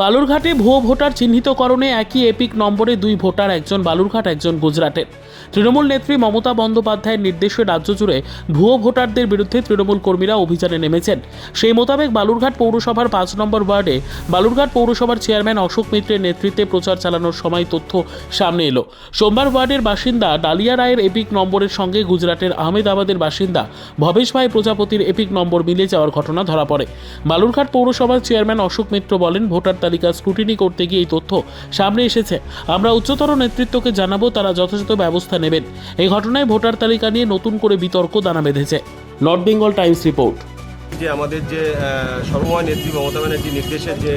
বালুরঘাটে ভুয়ো ভোটার চিহ্নিতকরণে একই এপিক নম্বরে দুই ভোটার, একজন বালুরঘাট, একজন গুজরাটের। তৃণমূল নেত্রী মমতা বন্দ্যোপাধ্যায়ের নির্দেশে রাজ্য জুড়ে ভুয়ো ভোটারদের বিরুদ্ধে তৃণমূল কর্মীরা অভিযানে নেমেছেন। সেই মোতাবেক বালুরঘাট পৌরসভার পাঁচ নম্বর ওয়ার্ডে বালুরঘাট পৌরসভার চেয়ারম্যান অশোক মিত্রের নেতৃত্বে প্রচার চালানোর সময় তথ্য সামনে এলো। সোমবার ওয়ার্ডের বাসিন্দা ডালিয়া রায়ের এপিক নম্বরের সঙ্গে গুজরাটের আহমেদাবাদের বাসিন্দা ভবেশ ভাই প্রজাপতির এপিক নম্বর মিলে যাওয়ার ঘটনা ধরা পড়ে। বালুরঘাট পৌরসভার চেয়ারম্যান অশোক মিত্র বলেন, ভোটার তালিকা স্ক্রুটিনি করতে গিয়ে এই তথ্য সামনে এসেছে। আমরা উচ্চতর নেতৃত্বকে জানাব, তারা যথাযথ ব্যবস্থা নেবেন। এই ঘটনায় ভোটার তালিকা নিয়ে নতুন করে বিতর্ক দানা বেঁধেছে। North Bengal Times report. যে আমাদের যে সর্বময় নেত্রী মমতা ব্যানার্জির নির্দেশের যে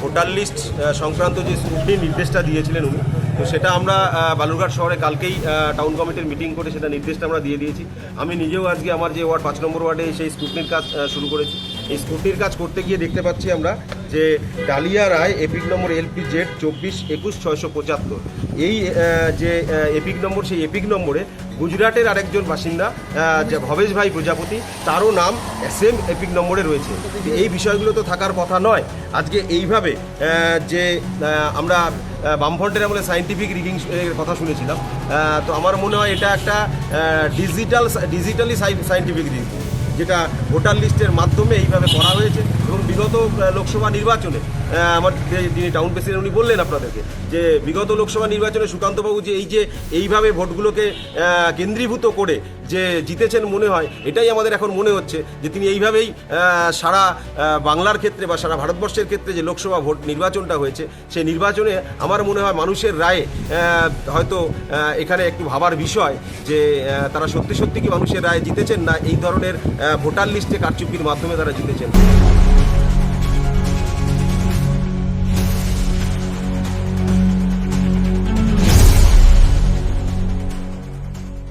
ভোটার লিস্ট সংক্রান্ত যে স্ক্রুটিনির নির্দেশটা দিয়েছিলেন উনি, তো সেটা আমরা বালুরঘাট শহরে কালকেই টাউন কমিটির মিটিং করে সেটা নির্দেশটা আমরা দিয়ে দিয়েছি। আমি নিজেও আজকে আমার যে ওয়ার্ড, পাঁচ নম্বর ওয়ার্ডে সেই স্ক্রুটিনির কাজ শুরু করেছি। এই স্ক্রুটিনির কাজ করতে গিয়ে দেখতে পাচ্ছি আমরা যে Dalia Roy, EPIC number LP Z চব্বিশ একুশ ছয়শো পঁচাত্তর। এই যে এপিক নম্বর, সেই এপিক নম্বরে গুজরাটের আরেকজন বাসিন্দা যে ভবেশ ভাই প্রজাপতি, তারও নাম সেম এপিক নম্বরে রয়েছে। এই বিষয়গুলো তো থাকার কথা নয়। আজকে এইভাবে যে আমরা বামফ্রন্টের আমলে সাইন্টিফিক রিগিং কথা শুনেছিলাম। তো আমার মনে হয় এটা একটা ডিজিটাল ডিজিটালি সাইন্টিফিক রিগিং যেটা ভোটার লিস্টের মাধ্যমে এইভাবে করা হয়েছে। এবং বিগত লোকসভা নির্বাচনে আমার যিনি টাউন প্রেসিডেন্ট উনি বললেন আপনাদেরকে যে বিগত লোকসভা নির্বাচনে সুকান্তবাবু যে এই যে এইভাবে ভোটগুলোকে কেন্দ্রীভূত করে যে জিতেছেন মনে হয়, এটাই আমাদের এখন মনে হচ্ছে যে তিনি এইভাবেই সারা বাংলার ক্ষেত্রে বা সারা ভারতবর্ষের ক্ষেত্রে যে লোকসভা ভোট নির্বাচনটা হয়েছে, সেই নির্বাচনে আমার মনে হয় মানুষের রায়ে হয়তো এখানে একটু ভাবার বিষয় যে তারা সত্যি সত্যি কি মানুষের রায়ে জিতেছেন না? এই ধরনের ভোটার লিস্টে কারচুপির মাধ্যমে তারা জিতেছেন।